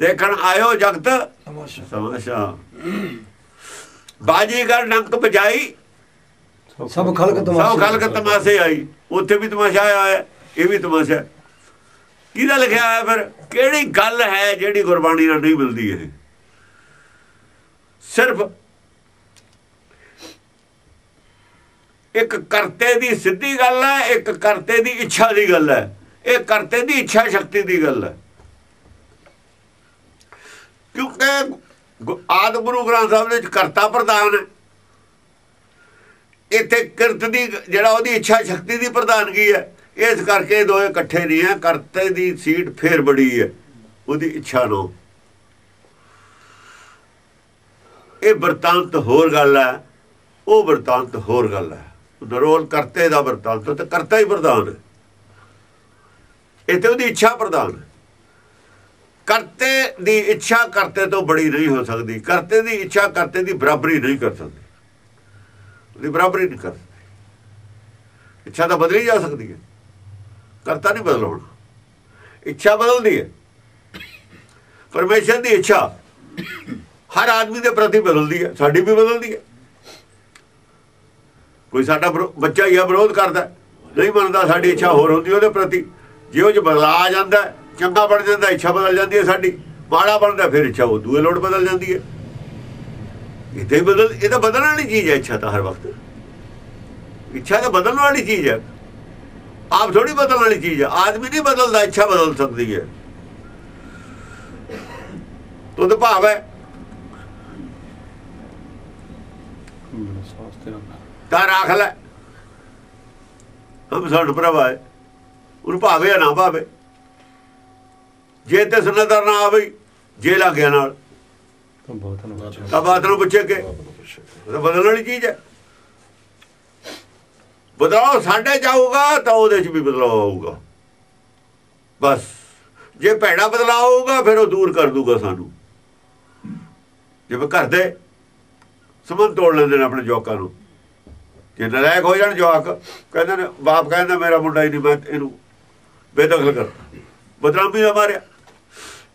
ਦੇਖਣ ਆਇਓ ਜਗਤ। ਤਮਾਸ਼ਾ। ਬਾਜੀਗਰ ਨੰਕ ਬਜਾਈ ਸਭ ਖਲਕ ਤਮਾਸ਼ਾ। ਸਭ ਖਲਕ ਤਮਾਸ਼ੇ ਆਈ। ਉੱਥੇ ਵੀ ਤਮਾਸ਼ਾ ਆਇਆ ਹੈ ਇਹ ਵੀ ਤਮਾਸ਼ਾ। ਕਿਹਦਾ ਲਿਖਿਆ ਹੈ ਫਿਰ? ਕਿਹੜੀ ਗੱਲ ਹੈ ਜਿਹੜੀ ਗੁਰਬਾਣੀ ਨਾਲ ਨਹੀਂ ਮਿਲਦੀ ਇਹ? ਸਿਰਫ ਇੱਕ ਕਰਤੇ ਦੀ ਸਿੱਧੀ ਗੱਲ ਹੈ ਇੱਕ ਕਰਤੇ ਦੀ ਇੱਛਾ ਦੀ ਗੱਲ ਹੈ। ਇਹ ਕਰਤੇ ਦੀ ਇੱਛਾ ਸ਼ਕਤੀ ਦੀ ਗੱਲ ਹੈ। ਕਿਉਂਕਿ ਗੁ- ਆਦਿ ਗੁਰੂ ਗ੍ਰੰਥ ਸਾਹਿਬ ਦੇ ਵਿੱਚ ਕਰਤਾ ਪ੍ਰਧਾਨ ਹੈ। ਇੱਥੇ ਕਿਰਤ ਦੀ ਜਿਹੜਾ ਉਹਦੀ ਇੱਛਾ ਸ਼ਕਤੀ ਦੀ ਪ੍ਰਧਾਨਗੀ ਹੈ। ਇਸ ਕਰਕੇ ਇਹ ਦੋਏ ਇਕੱਠੇ ਨਹੀਂ ਹੈ। ਕਰਤੇ ਦੀ ਸੀਟ ਫੇਰ ਬੜੀ ਹੈ। ਉਹਦੀ ਇੱਛਾ ਨੂੰ। ਇਹ ਵਰਤਾਂਤ ਹੋਰ ਗੱਲ ਹੈ। ਉਹ ਵਰਤਾਂਤ ਹੋਰ ਗੱਲ ਹੈ। ਨਰੋਲ ਕਰਤੇ ਦਾ ਵਰਤਾਂਤ ਤੇ ਕਰਤਾ ਹੀ ਪ੍ਰਧਾਨ ਹੈ। ਇੱਥੇ ਉਹਦੀ ਇੱਛਾ ਪ੍ਰਧਾਨ ਹੈ। ਕਰਤੇ ਦੀ ਇੱਛਾ ਕਰਤੇ ਤੋਂ ਬੜੀ ਨਹੀਂ ਹੋ ਸਕਦੀ। ਕਰਤੇ ਦੀ ਇੱਛਾ ਕਰਤੇ ਦੀ ਬਰਾਬਰੀ ਨਹੀਂ ਕਰ ਸਕਦੀ। ਉਹਦੀ ਬਰਾਬਰੀ ਨਹੀਂ ਕਰ ਸਕਦੀ। ਇੱਛਾ ਤਾਂ ਬਦਲੀ ਜਾ ਸਕਦੀ ਹੈ। ਕਰਤਾ ਨਹੀਂ ਬਦਲ ਹੋਣਾ। ਇੱਛਾ ਬਦਲਦੀ ਹੈ। ਪਰਮੇਸ਼ਰ ਦੀ ਇੱਛਾ ਹਰ ਆਦਮੀ ਦੇ ਪ੍ਰਤੀ ਬਦਲਦੀ ਹੈ। ਸਾਡੀ ਵੀ ਬਦਲਦੀ ਹੈ। ਕੋਈ ਸਾਡਾ ਬੱਚਾ ਹੀ ਆ ਵਿਰੋਧ ਕਰਦਾ ਨਹੀਂ ਮੰਨਦਾ ਸਾਡੀ ਇੱਛਾ ਹੋਰ ਹੁੰਦੀ ਉਹਦੇ ਪ੍ਰਤੀ। ਜੇ ਉਹ ਚ ਬਦਲਾ ਆ ਜਾਂਦਾ ਚੰਗਾ ਬਣ ਜਾਂਦਾ ਇੱਛਾ ਬਦਲ ਜਾਂਦੀ ਹੈ ਸਾਡੀ। ਮਾੜਾ ਬਣਦਾ ਫਿਰ ਇੱਛਾ ਉਹ ਦੂਏ ਲੋਟ ਬਦਲ ਜਾਂਦੀ ਹੈ। ਇਹ ਤੇ ਬਦਲ ਇਹ ਤਾਂ ਬਦਲਣ ਵਾਲੀ ਚੀਜ਼ ਹੈ ਇੱਛਾ ਤਾਂ ਹਰ ਵਕਤ। ਇੱਛਾ ਤਾਂ ਬਦਲਣ ਵਾਲੀ ਚੀਜ਼ ਹੈ। ਆਪ ਥੋੜੀ ਬਦਲਣ ਵਾਲੀ ਚੀਜ਼ ਹੈ। ਆਦਮੀ ਨਹੀਂ ਬਦਲਦਾ ਇੱਛਾ ਬਦਲ ਸਕਦੀ ਹੈ। ਤੋ ਤੇ ਭਾਵ ਹੈ। ਤਾਂ ਰੱਖ ਲੈ। ਹਮ ਸਾਡਾ ਭਰਾਵਾ ਹੈ। ਉਹਨੂੰ ਭਾਵੇ ਨਾ ਭਾਵੇ। ਜੇ ਤੇ ਸੁਨਦਰ ਨਾ ਆਵੇ ਜੇ ਲੱਗ ਗਿਆ ਨਾਲ। ਤਾਂ ਬਾਤ ਨੂੰ ਪੁੱਛੇ ਕਿ ਬਦਲਣ ਵਾਲੀ ਚੀਜ਼ ਹੈ। ਬਦਲਾਅ ਸਾਡੇ ਜਾਊਗਾ ਤਾਂ ਉਹਦੇ 'ਚ ਵੀ ਬਦਲਾਅ ਆਊਗਾ। ਬਸ ਜੇ ਭੈੜਾ ਬਦਲਾਅ ਆਊਗਾ ਫਿਰ ਉਹ ਦੂਰ ਕਰ ਦੂਗਾ ਸਾਨੂੰ। ਜਿਵੇਂ ਘਰ ਦੇ ਸੰਬੰਧ ਤੋੜ ਲੈਂਦੇ ਨੇ ਆਪਣੇ ਜਵਾਕਾਂ ਨੂੰ। ਜੇ ਨਲਾਇਕ ਹੋ ਜਾਣ ਜਵਾਕ ਕਹਿੰਦੇ ਨੇ ਬਾਪ ਕਹਿੰਦਾ ਮੇਰਾ ਮੁੰਡਾ ਹੀ ਨਹੀਂ ਮੈਂ ਇਹਨੂੰ ਬੇਦਖਲ ਕਰ ਬਦਨਾਮੀ ਦਾ ਮਾਰਿਆ।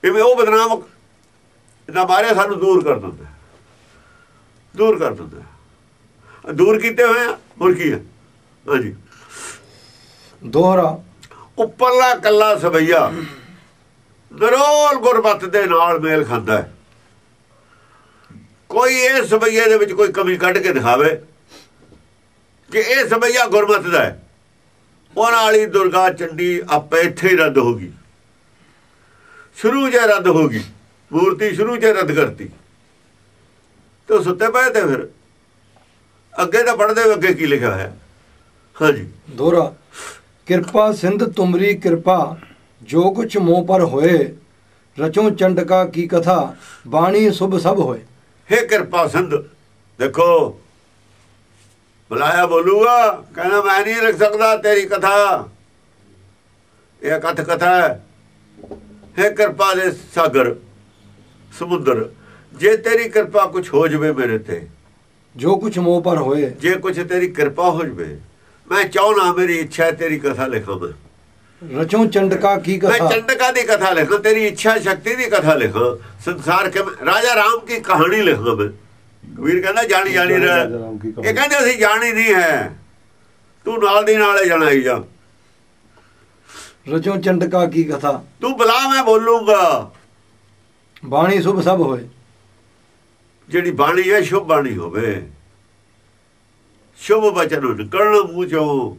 ਇਵੇਂ ਉਹ ਬਦਨਾਮ ਨਾ ਮਾਰਿਆ ਸਾਨੂੰ ਦੂਰ ਕਰ ਦਿੰਦਾ ਦੂਰ ਕਰ ਦਿੰਦਾ ਦੂਰ ਕੀਤੇ ਹੋਏ ਹੋਰ ਕੀ ਹੈ ਹਾਂਜੀ। ਦੋਹਰਾ। ਉੱਪਰਲਾ ਕੱਲਾ ਸਵਈਆ ਨਰੋਲ ਗੁਰਮਤ ਦੇ ਨਾਲ ਮੇਲ ਖਾਂਦਾ ਹੈ। ਕੋਈ ਇਹ ਸਵਈਏ ਦੇ ਵਿੱਚ ਕੋਈ ਕਮੀ ਕੱਢ ਕੇ ਦਿਖਾਵੇ ਕਿ ਇਹ ਸਵਈਆ ਗੁਰਮਤ ਦਾ ਹੈ। ਉਹਨਾਂ ਵਾਲੀ ਦੁਰਗਾ ਚੰਡੀ ਆਪੇ ਇੱਥੇ ਹੀ ਰੱਦ ਹੋ ਗਈ। ਸ਼ੁਰੂ ਜੇ ਰੱਦ ਹੋ ਗਈ। ਮੂਰਤੀ ਸ਼ੁਰੂ ਜੇ ਰੱਦ ਕਰਤੀ। ਤੇ ਸੁੱਤੇ ਪਏ ਤੇ ਫਿਰ ਅੱਗੇ ਤਾਂ ਪੜਦੇ ਅੱਗੇ ਕੀ ਲਿਖਿਆ ਹੋਇਆ ਹਾਂਜੀ। ਦੋਹਰਾ ਕਿਰਪਾ ਸਿੰਧ ਤੁਮਰੀ ਕਿਰਪਾ ਜੋ ਕੁਛ ਮੋਹ ਪਰ ਹੋਏ ਰਚੋ ਚੰਡਕਾ ਕੀ ਕਥਾ ਬਾਣੀ ਸੁਭ ਸਭ ਹੋਏ। ਹੇ ਕਿਰਪਾ ਸਿੰਧ ਦੇਖੋ ਬੁਲਾਇਆ ਬੋਲੂਗਾ ਕਹਿੰਦਾ ਮੈਂ ਨਹੀਂ ਲਿਖ ਸਕਦਾ ਤੇਰੀ ਕਥਾ। ਇਹ ਕਥ ਕਥਾ ਹੈ। ਹੇ ਕਿਰਪਾ ਦੇ ਸਾਗਰ ਸਮੁੰਦਰ। ਜੇ ਤੇਰੀ ਕਿਰਪਾ ਕੁਝ ਹੋ ਜਵੇ ਮੇਰੇ ਤੇ ਜੋ ਕੁਛ ਮੋਹ ਪਰ ਹੋਏ ਜੇ ਕੁਝ ਤੇਰੀ ਕਿਰਪਾ ਹੋ ਜਵੇ ਮੈਂ ਚਾਹਣਾ ਮੇਰੀ ਇੱਛਾ ਤੇਰੀ ਕਥਾ ਲਿਖਾਂ ਮੈਂ। ਰਚੋ ਚੰਡਕਾ ਕੀ ਮੈਂ ਕਥਾ? ਚੰਡਕਾ ਦੀ ਕਥਾ ਲਿਖਾਂ ਤੇਰੀ ਇੱਛਾ ਸ਼ਕਤੀ ਦੀ ਕਥਾ ਲਿਖਾਂ ਸੰਸਾਰ ਕੇ ਰਾਜਾ ਰਾਮ ਕੀ ਕਹਾਣੀ ਲਿਖਾਂ ਮੈਂ। ਕਬੀਰ ਕਹਿੰਦਾ ਜਾਣੀ ਜਾਣੀ ਇਹ ਕਹਿੰਦੇ ਅਸੀਂ ਜਾਣੀ ਨਹੀਂ ਹੈ। ਤੂੰ ਨਾਲ ਦੀ ਨਾਲ ਜਾਣਾ ਹੀ ਜਾ। ਰਚੋ ਚੰਡਕਾ ਕੀ ਕਥਾ? ਤੂੰ ਬੁਲਾ ਮੈਂ ਬੋਲੂਗਾ। ਬਾਣੀ ਸੁਭ ਸਭ ਹੋਏ। ਜਿਹੜੀ ਬਾਣੀ ਹੈ ਸ਼ੁਭ ਬਾਣੀ ਹੋਵੇ। ਸ਼ੁਭ ਬਚਨ ਨਿਕਲਣਾ ਮੂੰਹ ਚੋਂ।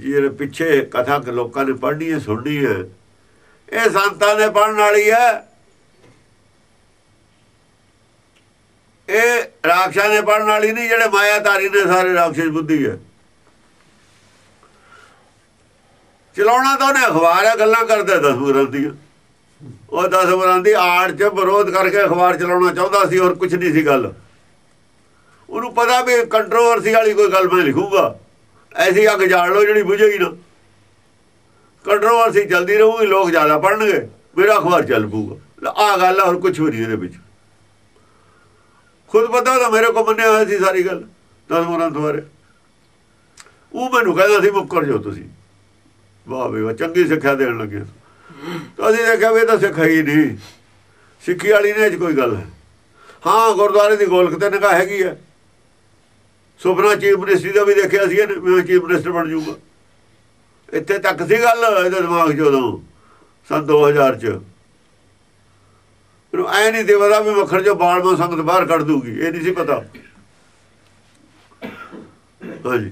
ਜਿਹੜੇ ਪਿੱਛੇ ਕਥਾ ਕਿ ਲੋਕਾਂ ਨੇ ਪੜ੍ਹਨੀ ਹੈ ਸੁਣਨੀ ਹੈ। ਇਹ ਸੰਤਾਂ ਨੇ ਪੜਨ ਵਾਲੀ ਹੈ। ਇਹ ਰਾਖਸ਼ਾਂ ਨੇ ਪੜਨ ਵਾਲੀ ਨਹੀਂ ਜਿਹੜੇ ਮਾਇਆਧਾਰੀ ਨੇ ਸਾਰੇ ਰਾਖਸ਼ ਬੁੱਧੀ ਹੈ। ਚਲਾਉਣਾ ਤਾਂ ਉਹਨੇ ਅਖਬਾਰ ਹੈ ਗੱਲਾਂ ਕਰਦਾ ਦਸ ਦੀਆਂ। ਉਹ ਦਸ ਦੀ ਆੜ 'ਚ ਵਿਰੋਧ ਕਰਕੇ ਅਖਬਾਰ ਚਲਾਉਣਾ ਚਾਹੁੰਦਾ ਸੀ, ਹੋਰ ਕੁਝ ਨਹੀਂ ਸੀ ਗੱਲ। ਉਹਨੂੰ ਪਤਾ ਵੀ ਕੰਟਰੋਵਰਸੀ ਵਾਲੀ ਕੋਈ ਗੱਲ ਮੈਂ ਲਿਖੂਗਾ। ਐਸੀ ਅੱਗ ਜਾੜ ਲਓ ਜਿਹੜੀ ਬੁਝੇਗੀ ਨਾ। ਕੰਟਰੋਵਰਸੀ ਚੱਲਦੀ ਰਹੂਗੀ, ਲੋਕ ਜ਼ਿਆਦਾ ਪੜਨਗੇ ਮੇਰਾ ਅਖਬਾਰ ਚੱਲ ਪੂਗਾ ਆ ਗੱਲ ਹੋਰ ਕੁਝ ਵੀ ਨਹੀਂ ਇਹਦੇ ਵਿੱਚ। ਖੁਦ ਪਤਾ ਤਾਂ ਮੇਰੇ ਕੋ ਮੰਨਿਆ ਹੋਇਆ ਸੀ ਸਾਰੀ ਗੱਲ, ਦਸ ਗ੍ਰੰਥ ਬਾਰੇ ਉਹ ਮੈਨੂੰ ਕਹਿੰਦਾ ਸੀ, ਮੁੱਕਰ ਜਾਓ ਤੁਸੀਂ। ਵਾਹ ਵੀ ਵਾਹ, ਚੰਗੀ ਸਿੱਖਿਆ ਦੇਣ ਲੱਗੇ ਤਾਂ ਅਸੀਂ ਦੇਖਿਆ ਵੀ ਇਹ ਤਾਂ ਸਿੱਖਿਆ ਨਹੀਂ। ਸਿੱਖੀ ਵਾਲੀ ਨੇ ਇਹ ਕੋਈ ਗੱਲ ਹੈ। ਹਾਂ, ਗੁਰਦੁਆਰੇ ਦੀ ਗੋਲਕ ਤੇ ਨਿਗਾਹ ਹੈਗੀ ਹੈ। ਸੁਪਨਾ ਚੀਫ ਮਿਨਿਸਟਰੀ ਦਾ ਵੀ ਦੇਖਿਆ ਸੀ ਇਹਨੇ, ਵੀ ਚੀਫ ਮਿਨਿਸਟਰ ਬਣ ਜਾਊਗਾ। ਇੱਥੇ ਤੱਕ ਸੀ ਗੱਲ, ਇਹਦੇ ਦਿਮਾਗ 'ਚ ਉਦੋਂ ਸਨ 2000 ਚ। ਇਹਨੂੰ ਐ ਨਹੀਂ ਤੇ ਵੀ ਮੱਖਣ ਜੋ ਬਾਲ ਸੰਗਤ ਬਾਹਰ ਕੱਢ ਦੂਗੀ ਇਹ ਨਹੀਂ ਸੀ ਪਤਾ। ਹਾਂਜੀ।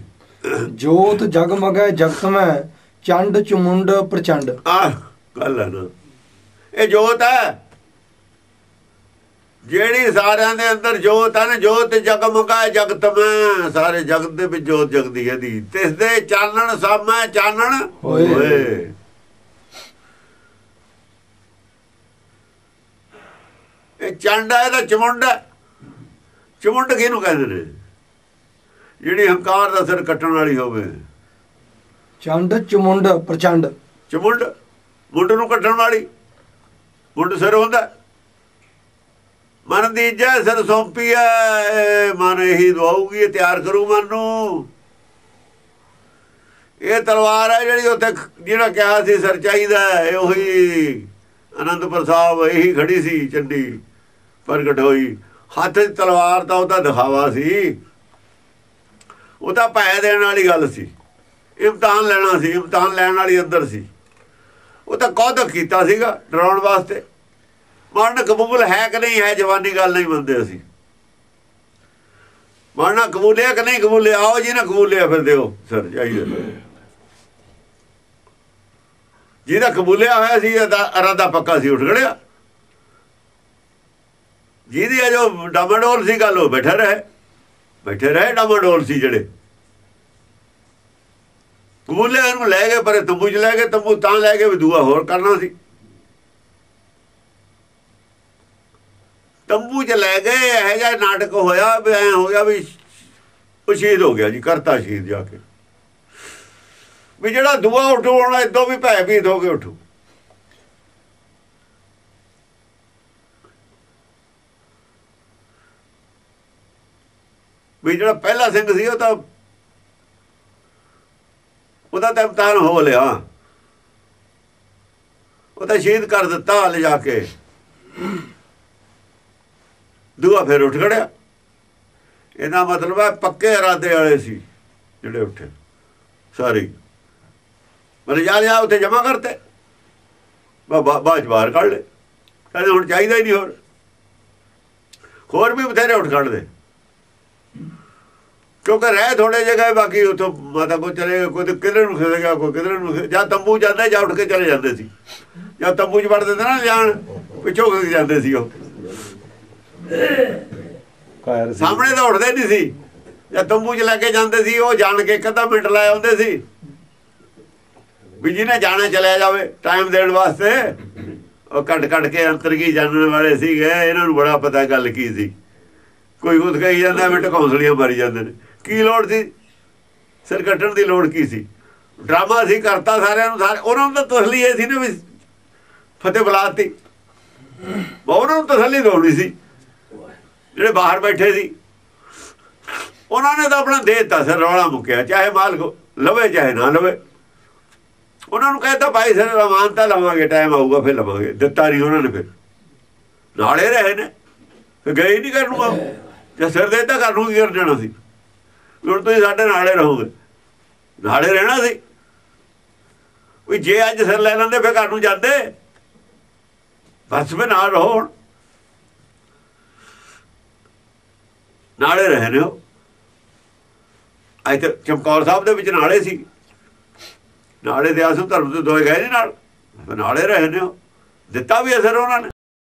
ਜੋਤ ਜਗਮਗੈ ਜਗਤ ਮੈਂ ਚੰਡ ਚਮੁੰਡ ਪ੍ਰਚੰਡ। ਆਹ ਗੱਲ ਹੈ ਨਾ। ਇਹ ਜੋਤ ਹੈ। ਜਿਹੜੀ ਸਾਰਿਆਂ ਦੇ ਅੰਦਰ ਜੋਤ ਹੈ ਨਾ ਜੋਤ ਜਗਮਗਾ ਜਗਤ ਮੈਂ। ਸਾਰੇ ਜਗਤ ਦੇ ਵਿੱਚ ਜੋਤ ਜਗਦੀ ਹੈ ਦੀ। ਤਿਸ ਦੇ ਚਾਨਣ ਸਾਮੈ ਚਾਨਣ ਹੋਏ। ਇਹ ਚੰਡ ਹੈ ਦਾ ਚਮੁੰਡ ਹੈ। ਚਮੁੰਡ ਕਿਹਨੂੰ ਕਹਿੰਦੇ ਨੇ? ਜਿਹੜੀ ਹੰਕਾਰ ਦਾ ਸਿਰ ਕੱਟਣ ਵਾਲੀ ਹੋਵੇ। ਚੰਡ ਚਮੁੰਡ ਪ੍ਰਚੰਡ। ਚਮੁੰਡ? ਮੁੰਡ ਨੂੰ ਕੱਟਣ ਵਾਲੀ। ਮੁੰਡ ਸਿਰ ਹੁੰਦਾ। ਮਨ ਦੀ ਜੈ ਸਿਰ ਸੌਂਪੀ ਐ, ਮਨ ਇਹੀ ਦਵਾਉਗੀ ਤਿਆਰ ਕਰੂ ਮਨ ਨੂੰ। ਇਹ ਤਲਵਾਰ ਹੈ ਜਿਹੜੀ ਉੱਥੇ ਜਿਹੜਾ ਕਿਹਾ ਸੀ ਸਿਰ ਚਾਹੀਦਾ ਇਹ ਉਹੀ ਅਨੰਦਪੁਰ ਸਾਹਿਬ ਇਹੀ ਖੜੀ ਸੀ ਚੰਡੀ ਪ੍ਰਗਟ ਹੋਈ। ਹੱਥ 'ਚ ਤਲਵਾਰ ਤਾਂ ਉਹਦਾ ਦਿਖਾਵਾ ਸੀ। ਉਹ ਤਾਂ ਭੈ ਦੇਣ ਵਾਲੀ ਗੱਲ ਸੀ। ਇਮਤਿਹਾਨ ਲੈਣਾ ਸੀ ਇਮਤਿਹਾਨ ਲੈਣ ਵਾਲੀ ਅੰਦਰ ਸੀ। ਉਹ ਤਾਂ ਕੌਤਕ ਕੀਤਾ ਸੀਗਾ ਡਰਾਉਣ ਵਾਸਤੇ। ਮਰਨ ਕਬੂਲ ਹੈ ਕਿ ਨਹੀਂ ਹੈ ਜਵਾਨੀ ਗੱਲ ਨਹੀਂ ਮੰਨਦੇ ਅਸੀਂ। ਮਰਨਾ ਕਬੂਲਿਆ ਕਿ ਨਹੀਂ ਕਬੂਲਿਆ? ਆਓ ਜੀ ਨਾ ਕਬੂਲਿਆ ਫਿਰ ਦਿਓ, ਸਰ, ਜਾਈਏ। ਜਿਹਦਾ ਕਬੂਲਿਆ ਹੋਇਆ ਸੀ, ਇਹਦਾ ਇਰਾਦਾ ਪੱਕਾ ਸੀ, ਉੱਠ ਖੜਿਆ। ਜਿਹਦੀ ਆ ਜੋ ਡਾਮਾਡੋਲ ਸੀ ਗੱਲ ਉਹ ਬੈਠਾ ਰਹੇ। ਬੈਠੇ ਰਹੇ ਡਾਮਾਡੋਲ ਸੀ ਜਿਹੜੇ। ਕਬੂਲੇ ਇਹਨੂੰ ਲੈ ਗਏ, ਪਰੇ ਤੰਬੂ ਚ ਲੈ ਗਏ, ਤੰਬੂ ਤਾਂ ਲੈ ਗਏ ਵੀ ਦੂਆ ਹੋਰ ਕਰਨਾ ਸੀ। ਤੰਬੂ ਚ ਲੈ ਗਏ, ਇਹ ਜਿਹਾ ਨਾਟਕ ਹੋਇਆ ਵੀ ਐ ਹੋ ਗਿਆ ਵੀ ਉਹ ਸ਼ਹੀਦ ਹੋ ਗਿਆ ਜੀ, ਕਰਤਾ ਸ਼ਹੀਦ ਜਾ ਕੇ। ਵੀ ਜਿਹੜਾ ਦੂਆ ਉਠਾਉਣਾ ਇਦੋਂ ਵੀ ਭੈ ਭੀਤ ਹੋ ਕੇ ਉਠੂ। ਵੀ ਜਿਹੜਾ ਪਹਿਲਾ ਸਿੰਘ ਸੀ, ਉਹ ਤਾਂ ਉਹਦਾ ਤਾਂ ਇਮਤਿਹਾਨ ਹੋ ਲਿਆ। ਉਹ ਤਾਂ ਸ਼ਹੀਦ ਕਰ ਦਿੱਤਾ ਲਿਜਾ ਕੇ। ਦੂਆ ਫਿਰ ਉੱਠ ਖੜਿਆ। ਇਹਦਾ ਮਤਲਬ ਹੈ ਪੱਕੇ ਇਰਾਦੇ ਵਾਲੇ ਸੀ, ਜਿਹੜੇ ਉੱਠੇ। ਸਾਰੇ ਮਤਲਬ ਜਾ ਲਿਆ, ਉੱਥੇ ਜਮਾ ਕਰਤੇ। ਬਾਅਦ ਚ ਬਾਹਰ ਕੱਢ ਲੈ ਕਹਿੰਦੇ ਹੁਣ ਚਾਹੀਦਾ ਹੀ ਨਹੀਂ ਹੋਰ। ਹੋਰ ਵੀ ਬਥੇਰੇ ਉੱਠ ਖੜਦੇ ਕਿਉਂਕਿ ਰਹਿ ਥੋੜੇ ਜਗ੍ਹਾ ਬਾਕੀ ਉਥੋਂ ਮਾਤਾ ਕੋ ਚਲੇ ਗਏ, ਕੋਈ ਕਿਧਰ ਨੂੰ ਖਿਸ ਗਿਆ ਕੋਈ ਕਿਧਰ ਨੂੰ ਜਾਂ ਤੰਬੂ ਜਾਂਦਾ ਜਾਂ ਉੱਠ ਕੇ ਚਲੇ ਜਾਂਦੇ ਸੀ। ਜਾਂ ਤੰਬੂ 'ਚ ਵੜ ਦਿੰਦੇ ਨਾ ਜਾਣ ਪਿੱਛੋਂ ਖਿਸ ਜਾਂਦੇ ਸੀ ਉਹ। ਸਾਹਮਣੇ ਤਾਂ ਉੱਠਦੇ ਨਹੀਂ ਸੀ। ਜਾਂ ਤੰਬੂ 'ਚ ਲੈ ਕੇ ਜਾਂਦੇ ਸੀ ਉਹ ਜਾਣ ਕੇ ਅੱਧਾ ਮਿੰਟ ਲਾਏ ਆਉਂਦੇ ਸੀ। ਵੀ ਜਿਹਨੇ ਜਾਣਾ ਚਲਿਆ ਜਾਵੇ ਟਾਈਮ ਦੇਣ ਵਾਸਤੇ ਉਹ ਕੱਟ ਕੱਟ ਕੇ ਅੰਤਰ ਕੀ ਜਾਣਨ ਵਾਲੇ ਸੀਗੇ ਇਹਨਾਂ ਨੂੰ ਬੜਾ ਪਤਾ ਗੱਲ ਕੀ ਸੀ। ਕੋਈ ਕੁਝ ਕਹੀ ਜਾਂਦਾ ਮਿੰਟ ਕੌਂਸਲੀਆਂ ਮਾਰੀ ਜਾਂਦੇ ਨੇ। ਕੀ ਲੋੜ ਸੀ? ਸਿਰ ਕੱਟਣ ਦੀ ਲੋੜ ਕੀ ਸੀ? ਡਰਾਮਾ ਸੀ, ਕਰਤਾ ਸਾਰਿਆਂ ਨੂੰ, ਸਾਰੇ ਉਹਨਾਂ ਨੂੰ ਤਾਂ ਤਸਲੀ ਇਹ ਸੀ ਨਾ ਵੀ ਫਤਿਹ ਬੁਲਾਤੀ ਉਹਨਾਂ ਨੂੰ ਤਸੱਲੀ ਦੋਣੀ ਸੀ। ਜਿਹੜੇ ਬਾਹਰ ਬੈਠੇ ਸੀ। ਉਹਨਾਂ ਨੇ ਤਾਂ ਆਪਣਾ ਦੇ ਦਿੱਤਾ ਸਰ, ਰੌਲਾ ਮੁੱਕਿਆ। ਚਾਹੇ ਮਾਲਕ ਲਵੇ, ਚਾਹੇ ਨਾ ਲਵੇ। ਉਹਨਾਂ ਨੂੰ ਕਹਿੰਦਾ ਭਾਈ ਸਰ ਰਮਾਨਤਾ ਲਵਾਂਗੇ ਟਾਈਮ ਆਊਗਾ, ਫਿਰ ਲਵਾਂਗੇ। ਦਿੱਤਾ ਨਹੀਂ ਉਹਨਾਂ ਨੇ ਫਿਰ। ਨਾਲੇ ਰਹੇ ਨੇ। ਫਿਰ ਗਏ ਨਹੀਂ ਕਰਨ ਨੂੰ ਜੇ ਸਿਰ ਦੇ ਦਿੱਤਾ, ਕਰਨ ਨੂੰ ਕੀ ਕਰ ਜਾਣਾ ਸੀ? ਹੁਣ ਤੁਸੀਂ ਸਾਡੇ ਨਾਲੇ ਰਹੋਗੇ। ਨਾਲੇ ਰਹਿਣਾ ਸੀ। ਵੀ ਜੇ ਅੱਜ ਸਿਰ ਲੈ ਲੈਂਦੇ, ਫਿਰ ਘਰ ਨੂੰ ਜਾਂਦੇ। ਬਸ ਵੀ ਨਾਲ ਰਹੋ ਹੁਣ। ਨਾਲੇ ਰਹੇ ਨੇ ਉਹ। ਇੱਥੇ ਚਮਕੌਰ ਸਾਹਿਬ ਦੇ ਵਿੱਚ ਨਾਲੇ ਸੀ। ਨਾਲੇ ਦੇ ਆਸੂ ਧਰਮ ਦੇ ਦੋਏ ਗਏ ਨੇ ਨਾਲ। ਨਾਲੇ ਰਹੇ ਨੇ ਦਿੱਤਾ ਵੀ ਅਸਰ ਉਹਨਾਂ ਨੇ।